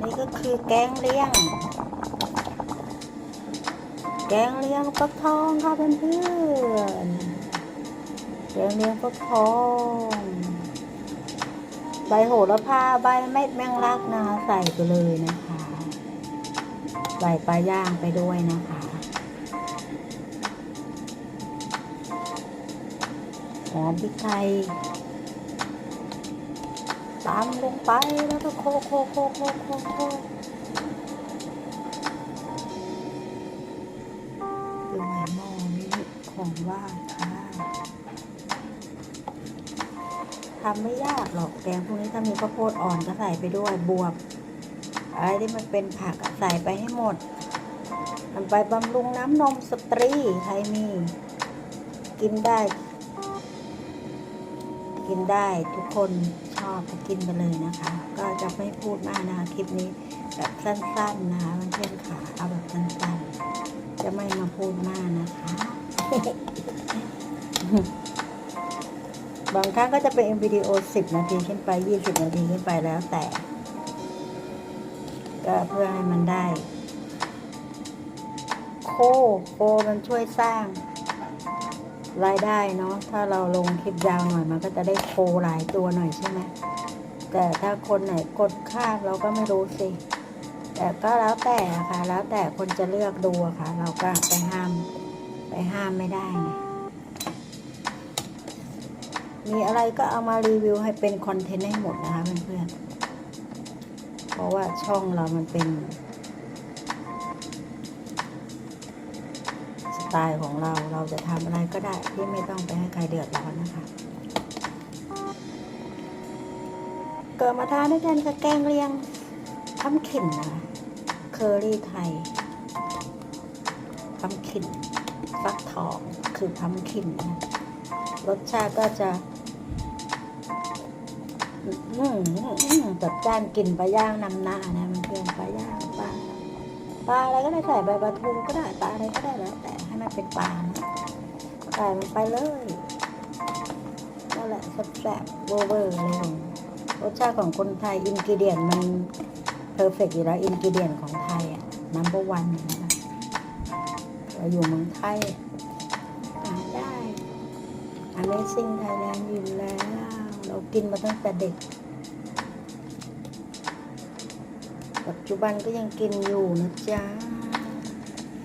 นี่ก็คือแกงเลี้ยง แกงเลี้ยงฟักทองค่ะเพื่อนๆแกงเลี้ยงฟักทอง ใบโหระพาใบเม็ดแมงลักนะคะใส่ไปเลยนะคะ ใส่ปลาย่างไปด้วยนะคะหอมพริกไทยามลงไปแล้วก็โคโคโคโคโคโคดูในหม้อนี้ของว่างค่ะทำไม่ยากหรอกแกงพวกนี้ถ้ามีข้าวโพดอ่อนก็ใส่ไปด้วยบวบอะไรที่มันเป็นผักใส่ไปให้หมดทำไปบำรุงน้ำนมสตรีใครมี กินได้ กินได้ทุกคน ชอบก็กินไปเลยนะคะ ก็จะไม่พูดมากนะคะคลิปนี้แบบสั้นๆนะคะมันเพื่อนๆขาเอาแบบสั้นๆ จะไม่มาพูดมากนะคะ บางครั้งก็จะเป็นวิดีโอ10นาทีขึ้นไป20นาทีขึ้นไปแล้วแต่ ก็เพื่อให้มันได้ โคโคมันช่วยสร้าง รายได้เนาะถ้าเราลงคลิปยาวหน่อยมันก็จะได้โคหลายตัวหน่อยใช่ไหมแต่ถ้าคนไหนกดข้ามเราก็ไม่รู้สิ แต่ก็แล้วแต่ค่ะ แล้วแต่คนจะเลือกดูค่ะ เราก็ไปห้าม ไปห้ามไม่ได้ไงมีอะไรก็เอามารีวิวให้เป็นคอนเทนต์ให้หมดนะคะเพื่อนๆ เพราะว่าช่องเรามันเป็น ส ไตล์ของเราเราจะทำอะไรก็ได้ที่ไม่ต้องไปให้ใครเดือดร้อนนะคะ เกิดมาทานด้วยกันกับแกงเลียงพัมขินนะคะเคอรี่ไทยพัมขินฟักทองคือพัมขินนะรสชาติก็จะอืมจัดจ้านกลิ่นปลาย่างนำหน้านะมันเพื่อนปลาย่าง ปลาอะไรก็ได้ใส่ใบปลาทูก็ได้ปลาอะไรก็ได้แล้วแต่ให้มันเป็นปลาใส่มันไปเลยนั่นแหละแซ่บๆเวอร์เวอร์เลยของรสชาติของคนไทยอินกิเดียนมันเพอร์เฟกอยู่แล้วอินกิเดียนของไทยอะนัมเบอร์วันนะคะเราอยู่เมืองไทยหาได้ Amazing Thailand อยู่แล้ว เรากินมาตั้งแต่เด็ก ปัจจุบันก็ยังกินอยู่นะจ๊ะ